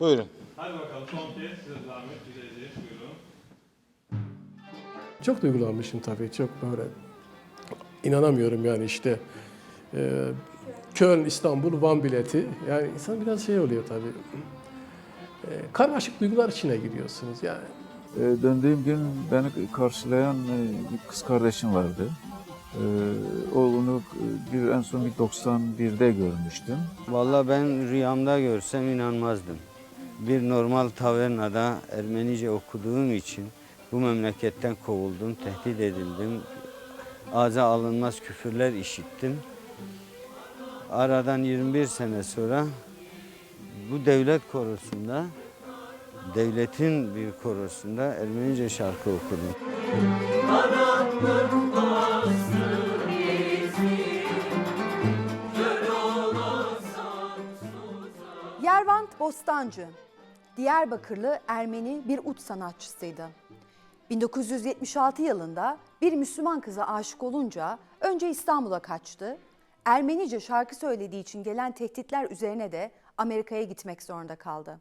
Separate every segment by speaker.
Speaker 1: Buyurun.
Speaker 2: Hadi bakalım son kez size zahmet gideceğiz. Buyurun.
Speaker 3: Çok duygulanmışım tabii. Çok böyle inanamıyorum yani işte. Ee, Köln, İstanbul, Van bileti. Yani insan biraz şey oluyor tabii. Ee, karmaşık duygular içine giriyorsunuz yani.
Speaker 4: Ee, döndüğüm gün beni karşılayan e, bir kız kardeşim vardı. Ee, o onu e, bir en son bir 91'de görmüştüm.
Speaker 5: Vallahi ben rüyamda görsem inanmazdım. Bir normal tavernada Ermenice okuduğum için bu memleketten kovuldum, tehdit edildim. Ağza alınmaz küfürler işittim. Aradan 21 sene sonra bu devlet korosunda, devletin bir korosunda Ermenice şarkı okudum.
Speaker 6: Yervant Bostancı, Diyarbakırlı Ermeni bir ut sanatçısıydı. 1976 yılında bir Müslüman kıza aşık olunca önce İstanbul'a kaçtı. Ermenice şarkı söylediği için gelen tehditler üzerine de Amerika'ya gitmek zorunda kaldı.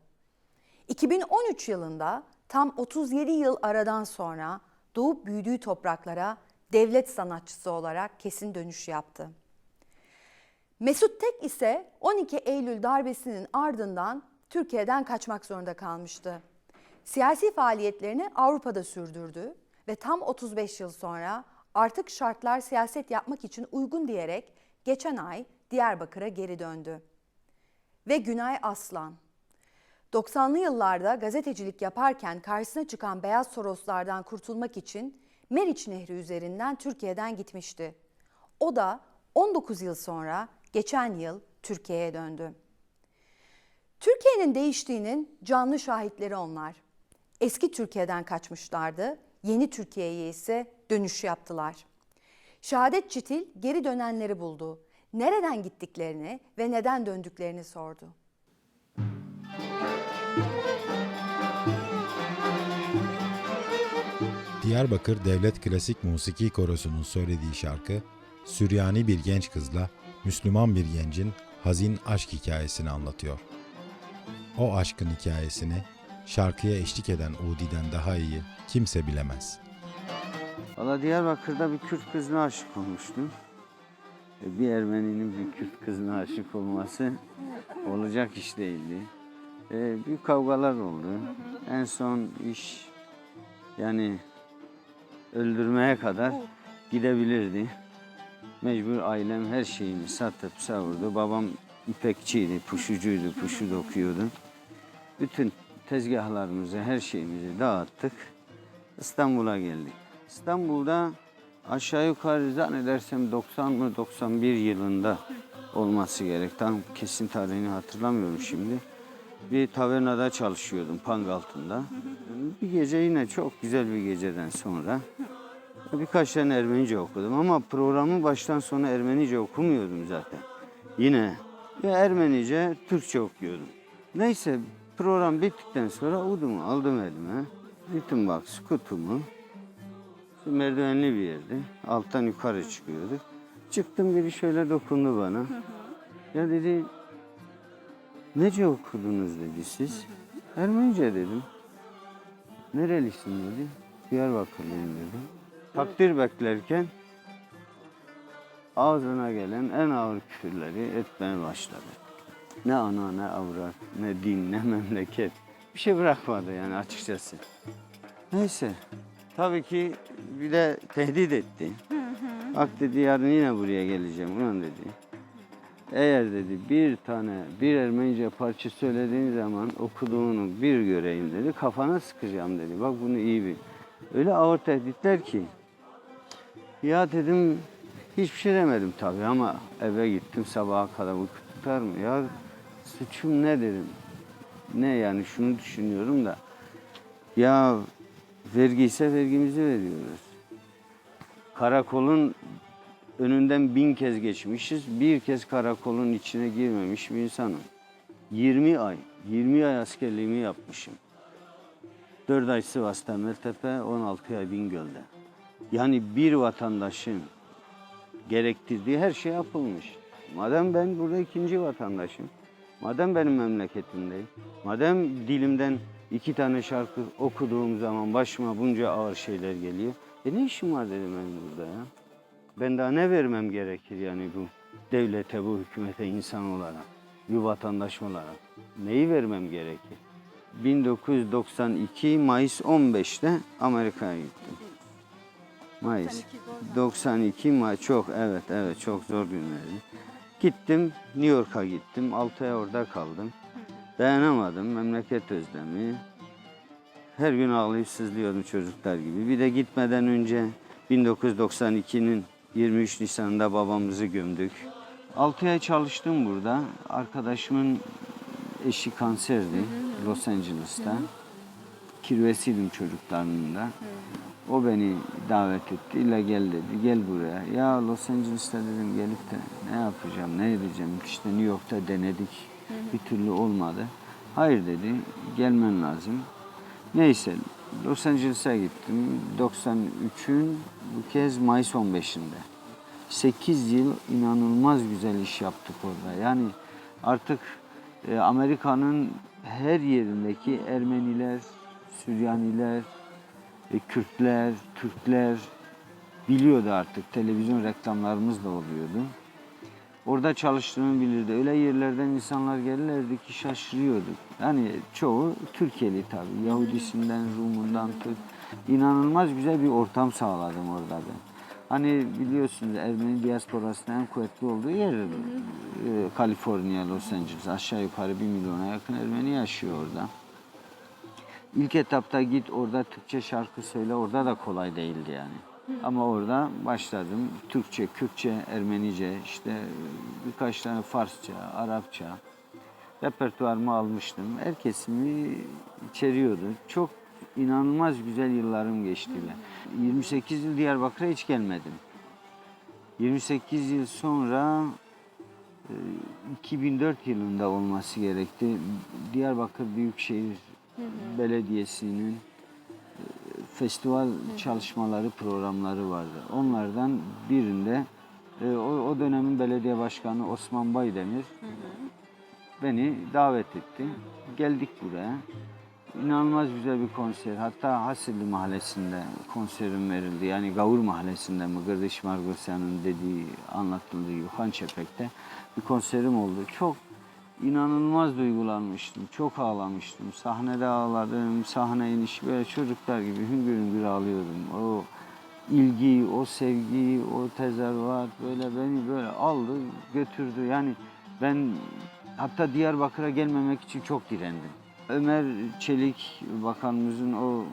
Speaker 6: 2013 yılında tam 37 yıl aradan sonra doğup büyüdüğü topraklara devlet sanatçısı olarak kesin dönüş yaptı. Mesut Tek ise 12 Eylül darbesinin ardından Türkiye'den kaçmak zorunda kalmıştı. Siyasi faaliyetlerini Avrupa'da sürdürdü ve tam 35 yıl sonra artık şartlar siyaset yapmak için uygun diyerek geçen ay Diyarbakır'a geri döndü. Ve Günay Aslan. 90'lı yıllarda gazetecilik yaparken karşısına çıkan beyaz soroslardan kurtulmak için Meriç Nehri üzerinden Türkiye'den gitmişti. O da 19 yıl sonra geçen yıl Türkiye'ye döndü. Türkiye'nin değiştiğinin canlı şahitleri onlar. Eski Türkiye'den kaçmışlardı, yeni Türkiye'ye ise dönüş yaptılar. Şehadet Çitil geri dönenleri buldu. Nereden gittiklerini ve neden döndüklerini sordu.
Speaker 7: Diyarbakır Devlet Klasik Musiki Korosu'nun söylediği şarkı, Süryani bir genç kızla Müslüman bir gencin hazin aşk hikayesini anlatıyor. O aşkın hikayesini şarkıya eşlik eden Udi'den daha iyi kimse bilemez.
Speaker 5: Valla Diyarbakır'da bir Kürt kızına aşık olmuştum. E, Bir Ermeninin bir Kürt kızına aşık olması olacak iş değildi. E, büyük kavgalar oldu. En son iş yani öldürmeye kadar gidebilirdi. Mecbur ailem her şeyini satıp savurdu. Babam ipekçiydi, puşucuydu, puşu dokuyordu. Bütün tezgahlarımızı, her şeyimizi dağıttık. İstanbul'a geldik. İstanbul'da aşağı yukarı zannedersem 90 mı 91 yılında olması gerek. Tam kesin tarihini hatırlamıyorum şimdi. Bir tavernada çalışıyordum Pangaltı'nda. Bir gece yine çok güzel bir geceden sonra birkaç tane Ermenice okudum ama programı baştan sona Ermenice okumuyordum zaten. Yine ya Ermenice, Türkçe okuyordum. Neyse program bittikten sonra udumu aldım elime. Ritim box, kutumu. Merdivenli bir yerdi. Alttan yukarı çıkıyorduk. Çıktım biri şöyle dokundu bana. Ya dedi, nece okudunuz dedi siz. Ermenice dedim. Nerelisin dedi. Diyarbakırlıyım dedim. Takdir beklerken ağzına gelen en ağır küfürleri etmeye başladı. Ne ana ne avrat, ne din, ne memleket. Bir şey bırakmadı yani açıkçası. Neyse. Tabii ki bir de tehdit etti. Bak dedi yarın yine buraya geleceğim ulan dedi. Eğer dedi bir tane bir Ermenice parça söylediğin zaman okuduğunu bir göreyim dedi. Kafana sıkacağım dedi. Bak bunu iyi bil. Öyle ağır tehditler ki. Ya dedim hiçbir şey demedim tabii ama eve gittim sabaha kadar uyku tutar mı? Ya suçum ne dedim. Ne yani şunu düşünüyorum da. Ya vergi ise vergimizi veriyoruz. Karakolun önünden bin kez geçmişiz. Bir kez karakolun içine girmemiş bir insanım. 20 ay, 20 ay askerliğimi yapmışım. 4 ay Sivas'ta Meltepe, 16 ay Bingöl'de. Yani bir vatandaşın gerektirdiği her şey yapılmış. Madem ben burada ikinci vatandaşım, Madem benim memleketimdeyim, madem dilimden iki tane şarkı okuduğum zaman başıma bunca ağır şeyler geliyor. E ne işim var dedim benim burada ya. Ben daha ne vermem gerekir yani bu devlete, bu hükümete insan olarak, bir vatandaş olarak. Neyi vermem gerekir? 1992 Mayıs 15'te Amerika'ya gittim. Mayıs. 92 Mayıs. Çok evet evet çok zor günlerdi. Gittim New York'a gittim. 6 ay orada kaldım. Dayanamadım. Memleket özlemi. Her gün ağlayıp sızlıyordum çocuklar gibi. Bir de gitmeden önce 1992'nin 23 Nisan'ında babamızı gömdük. 6 ay çalıştım burada. Arkadaşımın eşi kanserdi Los Angeles'ta. Kirvesiydim çocuklarının da. O beni davet etti. İlla gel dedi. Gel buraya. Ya Los Angeles'ta dedim gelip de ne yapacağım, ne edeceğim? İşte New York'ta denedik. Bir türlü olmadı. Hayır dedi. Gelmen lazım. Neyse Los Angeles'a gittim. 93'ün bu kez Mayıs 15'inde. 8 yıl inanılmaz güzel iş yaptık orada. Yani artık e, Amerika'nın her yerindeki Ermeniler, Süryaniler, e, Kürtler, Türkler biliyordu artık. Televizyon reklamlarımız da oluyordu. Orada çalıştığımı bilirdi. Öyle yerlerden insanlar gelirlerdi ki şaşırıyorduk. Yani çoğu Türkiye'li tabii. Yahudisinden, Rumundan tut. İnanılmaz güzel bir ortam sağladım orada ben. Hani biliyorsunuz Ermeni diasporasının en kuvvetli olduğu yer e, Kaliforniya, Los Angeles. Aşağı yukarı bir milyona yakın Ermeni yaşıyor orada. İlk etapta git orada Türkçe şarkı söyle orada da kolay değildi yani. Ama orada başladım. Türkçe, Kürtçe, Ermenice, işte birkaç tane Farsça, Arapça repertuarımı almıştım. Her kesimi içeriyordu. Çok inanılmaz güzel yıllarım geçti. Ben. 28 yıl Diyarbakır'a hiç gelmedim. 28 yıl sonra e, 2004 yılında olması gerekti. Diyarbakır Büyükşehir Belediyesi'nin e, festival çalışmaları programları vardı. Onlardan birinde e, o, o dönemin belediye başkanı Osman Baydemir beni davet etti. Geldik buraya. İnanılmaz güzel bir konser. Hatta Hasilli Mahallesi'nde konserim verildi. Yani Gavur Mahallesi'nde Mıgırdiş Margosyan'ın dediği, anlatıldığı Yuhan Çepek'te bir konserim oldu. Çok inanılmaz duygulanmıştım. Çok ağlamıştım. Sahnede ağladım. Sahne iniş böyle çocuklar gibi hüngür hüngür ağlıyordum. O ilgi, o sevgi, o tezahürat böyle beni böyle aldı, götürdü. Yani ben hatta Diyarbakır'a gelmemek için çok direndim. Ömer Çelik bakanımızın o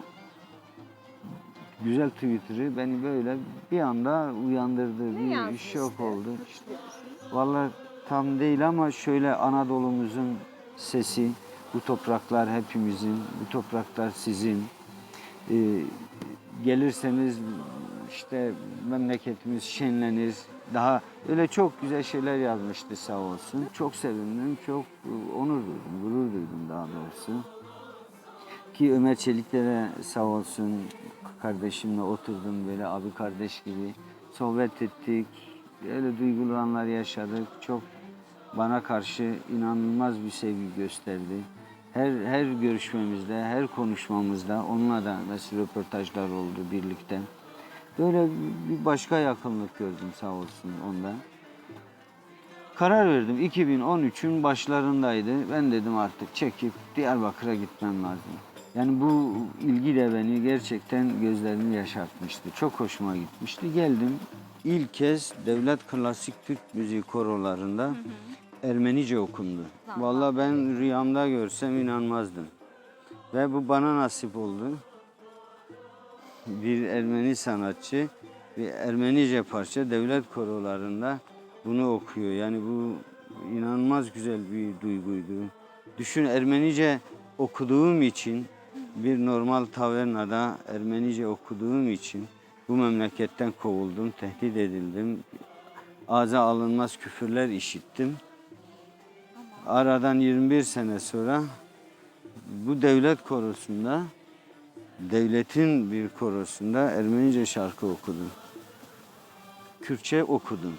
Speaker 5: güzel Twitter'ı beni böyle bir anda uyandırdı. bir şok oldu. Vallahi tam değil ama şöyle Anadolu'muzun sesi, bu topraklar hepimizin, bu topraklar sizin. Ee, gelirseniz işte memleketimiz şenlenir. Daha öyle çok güzel şeyler yazmıştı sağ olsun. Çok sevindim, çok onur duydum, gurur duydum daha doğrusu. Ki Ömer Çeliklere sağ olsun kardeşimle oturdum böyle abi kardeş gibi sohbet ettik. Öyle duygulu anlar yaşadık. Çok bana karşı inanılmaz bir sevgi gösterdi. Her her görüşmemizde, her konuşmamızda onunla da mesela röportajlar oldu birlikte. Böyle bir başka yakınlık gördüm sağ olsun onda. Karar verdim. 2013'ün başlarındaydı. Ben dedim artık çekip Diyarbakır'a gitmem lazım. Yani bu ilgi de beni gerçekten gözlerimi yaşartmıştı. Çok hoşuma gitmişti. Geldim. İlk kez Devlet Klasik Türk Müziği korolarında Ermenice okundu. Vallahi ben rüyamda görsem inanmazdım. Ve bu bana nasip oldu. Bir Ermeni sanatçı bir Ermenice parça devlet korolarında bunu okuyor. Yani bu inanılmaz güzel bir duyguydu. Düşün Ermenice okuduğum için bir normal tavernada Ermenice okuduğum için bu memleketten kovuldum, tehdit edildim. Ağza alınmaz küfürler işittim. Aradan 21 sene sonra bu devlet korosunda, devletin bir korosunda Ermenice şarkı okudum. Kürtçe okudum.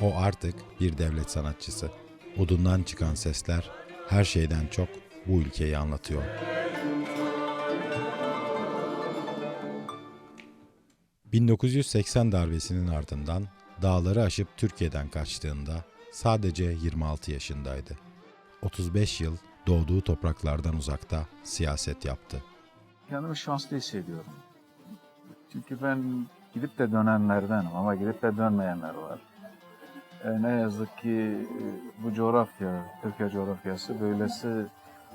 Speaker 7: O artık bir devlet sanatçısı. Udundan çıkan sesler her şeyden çok bu ülkeyi anlatıyor. ...1980 darbesinin ardından dağları aşıp Türkiye'den kaçtığında sadece 26 yaşındaydı. 35 yıl doğduğu topraklardan uzakta siyaset yaptı.
Speaker 4: Kendimi şanslı hissediyorum. Çünkü ben gidip de dönenlerdenim ama gidip de dönmeyenler var. E, ne yazık ki e, bu coğrafya, Türkiye coğrafyası böylesi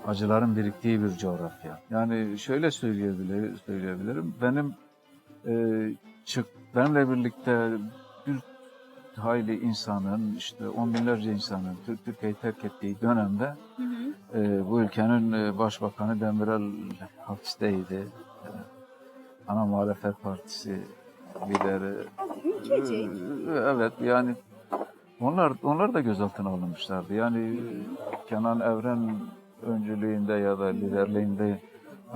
Speaker 4: acıların biriktiği bir coğrafya. Yani şöyle söyleyebilirim, söyleyebilirim. benim e, çık, benimle birlikte bir hayli insanın, işte on binlerce insanın Türk Türkiye'yi terk ettiği dönemde e, bu ülkenin e, başbakanı Demirel hapisteydi. E, ana muhalefet partisi lideri.
Speaker 1: Ülkecek.
Speaker 4: Evet yani onlar onlar da gözaltına alınmışlardı. Yani Kenan Evren öncülüğünde ya da liderliğinde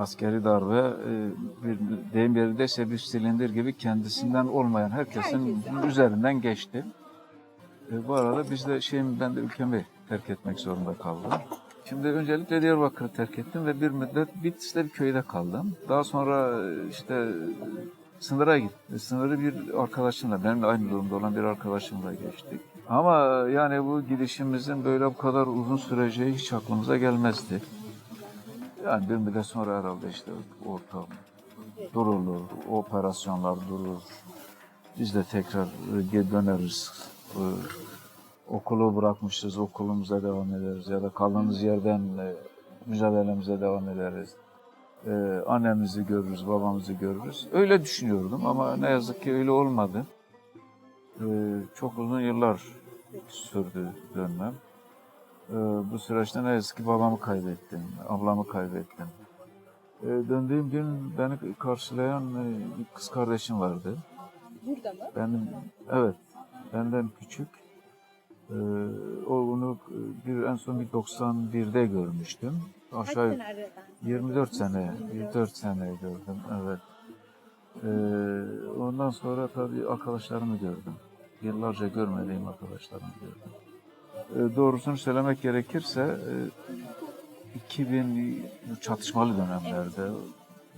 Speaker 4: askeri darbe e, bir deyim yerindeyse bir silindir gibi kendisinden olmayan herkesin üzerinden geçti. E, bu arada biz de şeyim ben de ülkemi terk etmek zorunda kaldım. Şimdi öncelikle Diyarbakır'ı terk ettim ve bir müddet Bitlis'te bir köyde kaldım. Daha sonra e, işte sınıra gittim. Sınırı bir arkadaşımla, benimle aynı durumda olan bir arkadaşımla geçtik. Ama yani bu gidişimizin böyle bu kadar uzun süreceği hiç aklımıza gelmezdi. Yani bir müddet sonra herhalde işte ortam durulur, operasyonlar durur. Biz de tekrar geri döneriz. Ee, Okulu bırakmışız, okulumuza devam ederiz ya da kaldığımız yerden e, mücadelemize devam ederiz. Ee, annemizi görürüz, babamızı görürüz. Öyle düşünüyordum ama ne yazık ki öyle olmadı. Ee, çok uzun yıllar sürdü dönmem. Ee, bu süreçte ne yazık ki babamı kaybettim, ablamı kaybettim. Ee, döndüğüm gün beni karşılayan e, bir kız kardeşim vardı.
Speaker 1: Burada mı?
Speaker 4: Benim, evet, benden küçük. Ee, o onu bir, en son bir 91'de görmüştüm. Aşağı
Speaker 1: sene aradan?
Speaker 4: 24 sene, 24 sene gördüm, evet. Ee, ondan sonra tabii arkadaşlarımı gördüm. Yıllarca görmediğim arkadaşlarımı gördüm. Ee, doğrusunu söylemek gerekirse, e, 2000 bu çatışmalı dönemlerde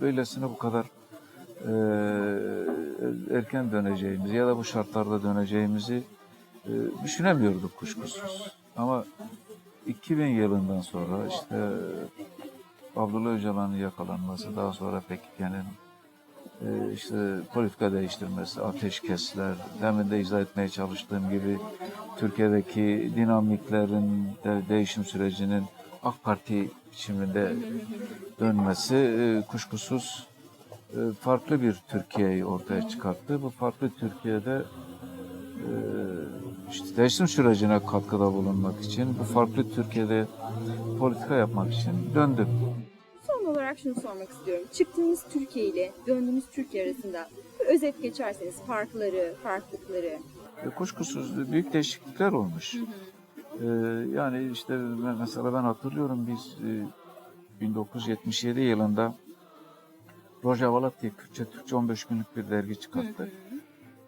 Speaker 4: böylesine bu kadar e, erken döneceğimizi ya da bu şartlarda döneceğimizi e, düşünemiyorduk kuşkusuz. Ama 2000 yılından sonra işte Abdullah Öcalan'ın yakalanması, daha sonra e, işte politika değiştirmesi, ateşkesler, demin de izah etmeye çalıştığım gibi Türkiye'deki dinamiklerin de değişim sürecinin AK Parti biçiminde dönmesi e, kuşkusuz e, farklı bir Türkiye'yi ortaya çıkarttı. Bu farklı Türkiye'de e, işte değişim sürecine katkıda bulunmak için, bu farklı Türkiye'de politika yapmak için döndüm.
Speaker 1: Olarak şunu sormak istiyorum. Çıktığınız Türkiye ile döndüğünüz Türkiye arasında özet geçerseniz farkları, farklılıkları.
Speaker 4: E, Kuşkusuz büyük değişiklikler olmuş. E, yani işte mesela ben hatırlıyorum biz e, 1977 yılında Rojavalat diye Kürtçe Türkçe 15 günlük bir dergi çıkarttık. E,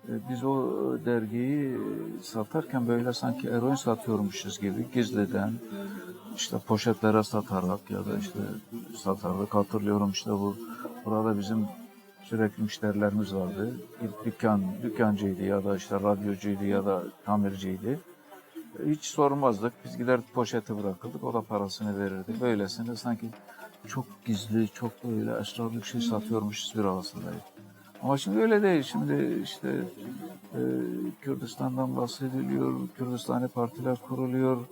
Speaker 4: Biz o dergiyi satarken böyle sanki eroin satıyormuşuz gibi gizliden işte poşetlere satarak ya da işte satardık. Hatırlıyorum işte bu burada bizim sürekli müşterilerimiz vardı. Bir dükkan, dükkancıydı ya da işte radyocuydu ya da tamirciydi. Hiç sormazdık. Biz giderdik poşeti bırakırdık. O da parasını verirdi. Böylesine sanki çok gizli, çok böyle esrarlı bir şey satıyormuşuz bir havasındaydı. Ama şimdi öyle değil. Şimdi işte e, Kürdistan'dan bahsediliyor. Kürdistani partiler kuruluyor.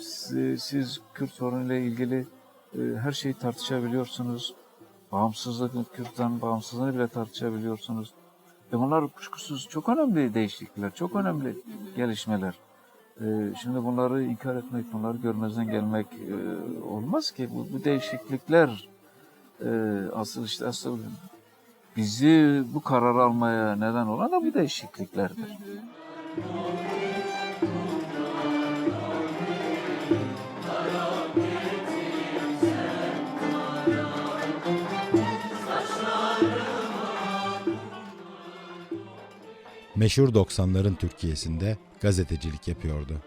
Speaker 4: Siz, siz Kürt sorunuyla ilgili e, her şeyi tartışabiliyorsunuz. Bağımsızlık, Kürt'ten bağımsızlığını bile tartışabiliyorsunuz. E bunlar kuşkusuz çok önemli değişiklikler, çok önemli gelişmeler. E, şimdi bunları inkar etmek, bunları görmezden gelmek e, olmaz ki. Bu, bu değişiklikler e, asıl işte asıl bizi bu kararı almaya neden olan da bu değişikliklerdir.
Speaker 7: Meşhur 90'ların Türkiye'sinde gazetecilik yapıyordu.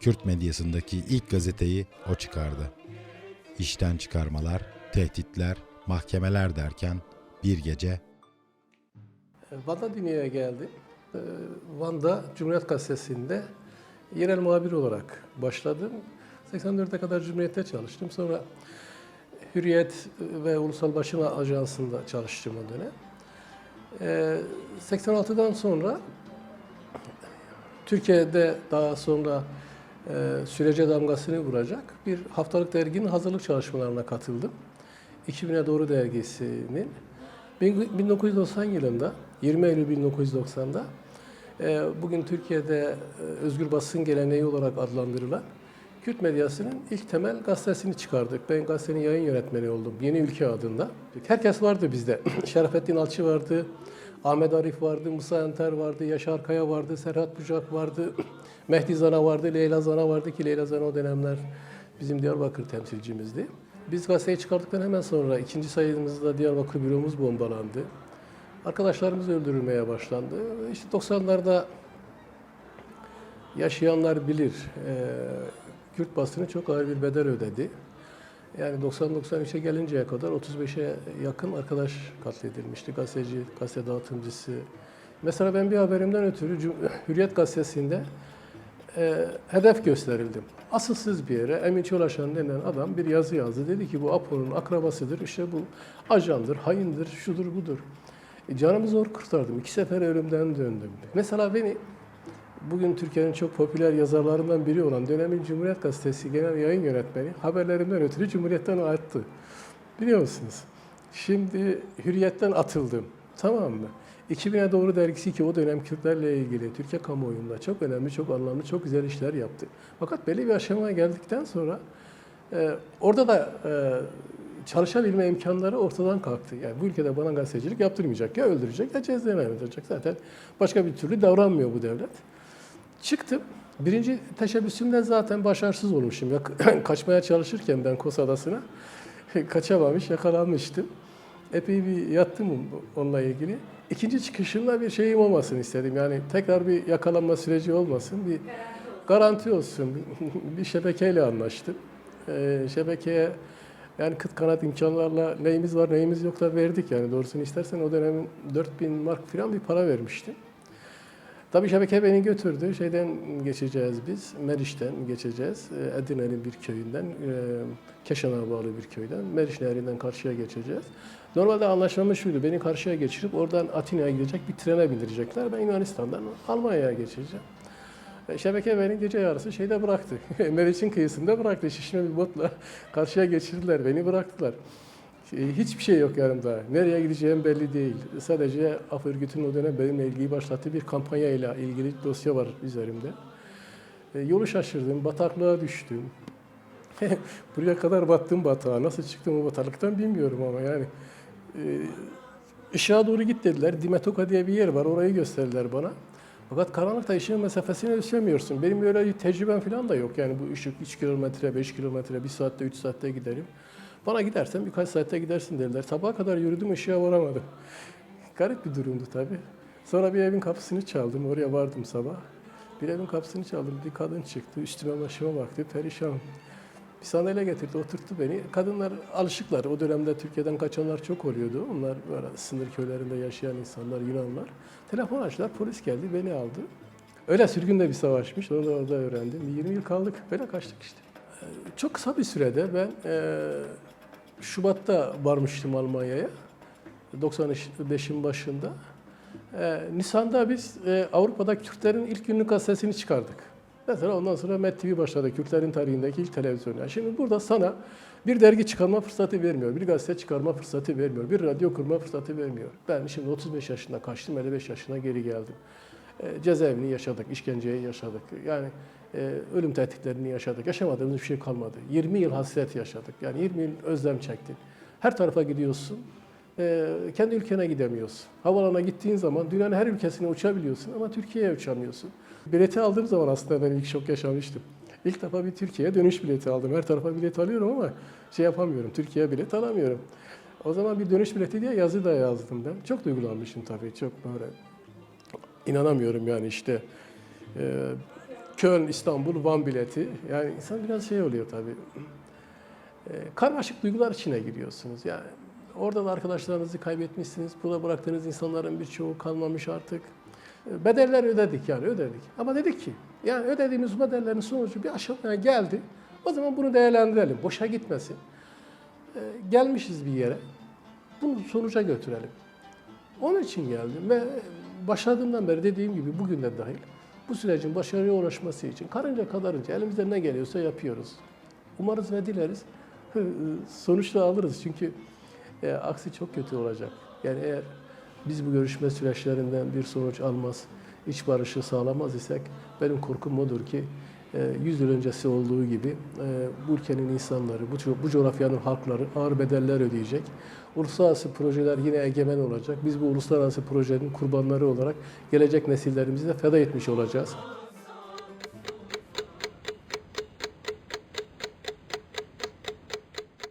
Speaker 7: Kürt medyasındaki ilk gazeteyi o çıkardı. İşten çıkarmalar, tehditler, mahkemeler derken bir gece
Speaker 3: Van'da dünyaya geldim. Ee, Van'da Cumhuriyet Gazetesi'nde yerel muhabir olarak başladım. 84'e kadar Cumhuriyet'te çalıştım. Sonra Hürriyet ve Ulusal Başına Ajansı'nda çalıştım o dönem. Ee, 86'dan sonra Türkiye'de daha sonra e, sürece damgasını vuracak bir haftalık derginin hazırlık çalışmalarına katıldım. 2000'e doğru dergisinin 1990 yılında 20 Eylül 1990'da e, bugün Türkiye'de e, özgür basın geleneği olarak adlandırılan Kürt medyasının ilk temel gazetesini çıkardık. Ben gazetenin yayın yönetmeni oldum. Yeni Ülke adında. Herkes vardı bizde. Şerafettin Alçı vardı, Ahmet Arif vardı, Musa Enter vardı, Yaşar Kaya vardı, Serhat Bucak vardı, Mehdi Zana vardı, Leyla Zana vardı ki Leyla Zana o dönemler bizim Diyarbakır temsilcimizdi. Biz gazeteyi çıkardıktan hemen sonra ikinci sayımızda Diyarbakır büromuz bombalandı. Arkadaşlarımız öldürülmeye başlandı. İşte 90'larda yaşayanlar bilir. Ee, Kürt basını çok ağır bir bedel ödedi. Yani 90-93'e gelinceye kadar 35'e yakın arkadaş katledilmişti. Gazeteci, gazete dağıtımcısı. Mesela ben bir haberimden ötürü Hürriyet gazetesinde e, hedef gösterildim. Asılsız bir yere Emin Çolaşan denen adam bir yazı yazdı. Dedi ki bu Apo'nun akrabasıdır, işte bu ajandır, haindir, şudur budur. E, canımı zor kurtardım. İki sefer ölümden döndüm. Mesela beni bugün Türkiye'nin çok popüler yazarlarından biri olan dönemin Cumhuriyet Gazetesi Genel Yayın Yönetmeni haberlerimden ötürü Cumhuriyet'ten attı. Biliyor musunuz? Şimdi Hürriyet'ten atıldım. Tamam mı? 2000'e doğru dergisi ki o dönem Kürtlerle ilgili Türkiye kamuoyunda çok önemli, çok anlamlı, çok güzel işler yaptı. Fakat belli bir aşamaya geldikten sonra e, orada da e, çalışabilme imkanları ortadan kalktı. Yani bu ülkede bana gazetecilik yaptırmayacak. Ya öldürecek ya cezaevlendirecek. Zaten başka bir türlü davranmıyor bu devlet. Çıktım. Birinci teşebbüsümde zaten başarısız olmuşum. Ya, kaçmaya çalışırken ben Kos Adası'na kaçamamış, yakalanmıştım. Epey bir yattım onunla ilgili. İkinci çıkışımda bir şeyim olmasın istedim. Yani tekrar bir yakalanma süreci olmasın. Bir garanti olsun. bir şebekeyle anlaştım. Ee, şebekeye yani kıt kanat imkanlarla neyimiz var neyimiz yok da verdik yani doğrusunu istersen o dönemin 4000 mark falan bir para vermiştim. Tabii şebeke beni götürdü. Şeyden geçeceğiz biz, Meriç'ten geçeceğiz. Ee, Edirne'nin bir köyünden, e, Keşan'a bağlı bir köyden. Meriç Nehri'nden karşıya geçeceğiz. Normalde anlaşmamız şuydu, beni karşıya geçirip oradan Atina'ya gidecek bir trene bindirecekler. Ben Yunanistan'dan Almanya'ya geçeceğim. E, Şebeke beni gece yarısı şeyde bıraktı. Meriç'in kıyısında bıraktı. Şişme bir botla karşıya geçirdiler, beni bıraktılar. Şey, Hiçbir şey yok yanımda. Nereye gideceğim belli değil. Sadece Af Örgütü'nün o dönem benimle ilgili başlattığı bir kampanya ile ilgili dosya var üzerimde. E, yolu şaşırdım, bataklığa düştüm. Buraya kadar battım batağa. Nasıl çıktım o bataklıktan bilmiyorum ama yani. E, ışığa doğru git dediler. Dimetoka diye bir yer var. Orayı gösterdiler bana. Fakat karanlıkta ışığın mesafesine ölçemiyorsun. Benim öyle tecrübem falan da yok. Yani bu ışık 3 kilometre, 5 kilometre, 1 saatte, 3 saatte giderim. Bana gidersen birkaç saatte gidersin dediler. Sabaha kadar yürüdüm, ışığa varamadım. Garip bir durumdu tabii. Sonra bir evin kapısını çaldım. Oraya vardım sabah. Bir evin kapısını çaldım. Bir kadın çıktı. Üstüme başıma baktı. Perişan. Bir sandalye getirdi, oturttu beni. Kadınlar alışıklar. O dönemde Türkiye'den kaçanlar çok oluyordu. Onlar böyle sınır köylerinde yaşayan insanlar, Yunanlar. Telefon açtılar, polis geldi, beni aldı. Öyle sürgün de bir savaşmış, onu da orada öğrendim. Bir 20 yıl kaldık, böyle kaçtık işte. Ee, Çok kısa bir sürede ben e, Şubat'ta varmıştım Almanya'ya. 95'in başında. Ee, Nisan'da biz e, Avrupa'da Kürtlerin ilk günlük gazetesini çıkardık. Mesela ondan sonra Met TV başladı. Kürtlerin tarihindeki ilk televizyon. Yani şimdi burada sana bir dergi çıkarma fırsatı vermiyor. Bir gazete çıkarma fırsatı vermiyor. Bir radyo kurma fırsatı vermiyor. Ben şimdi 35 yaşında kaçtım, 55 yaşına geri geldim. E, cezaevini yaşadık, işkenceyi yaşadık. Yani e, ölüm tehditlerini yaşadık. Yaşamadığımız bir şey kalmadı. 20 yıl hasret yaşadık. Yani 20 yıl özlem çektik. Her tarafa gidiyorsun. e, kendi ülkene gidemiyorsun. Havalana gittiğin zaman dünyanın her ülkesine uçabiliyorsun ama Türkiye'ye uçamıyorsun. Bileti aldığım zaman aslında ben ilk şok yaşamıştım. İlk defa bir Türkiye'ye dönüş bileti aldım. Her tarafa bilet alıyorum ama şey yapamıyorum. Türkiye'ye bilet alamıyorum. O zaman bir dönüş bileti diye yazı da yazdım ben. Çok duygulanmışım tabii. Çok böyle inanamıyorum yani işte e, Köln, İstanbul, Van bileti. Yani insan biraz şey oluyor tabii. E, karmaşık duygular içine giriyorsunuz. Yani orada da arkadaşlarınızı kaybetmişsiniz. Burada bıraktığınız insanların birçoğu kalmamış artık. E, Bedeller ödedik yani ödedik. Ama dedik ki yani ödediğimiz bedellerin sonucu bir aşamaya geldi. O zaman bunu değerlendirelim. Boşa gitmesin. E, gelmişiz bir yere. Bunu sonuca götürelim. Onun için geldim ve başladığımdan beri dediğim gibi bugün de dahil bu sürecin başarıya ulaşması için karınca kadarınca elimizden ne geliyorsa yapıyoruz. Umarız ve dileriz sonuçta alırız çünkü e, aksi çok kötü olacak. Yani eğer biz bu görüşme süreçlerinden bir sonuç almaz, iç barışı sağlamaz isek benim korkum odur ki e, 100 yıl öncesi olduğu gibi e, bu ülkenin insanları, bu, bu coğrafyanın halkları ağır bedeller ödeyecek. Uluslararası projeler yine egemen olacak. Biz bu uluslararası projenin kurbanları olarak gelecek nesillerimizi de feda etmiş olacağız.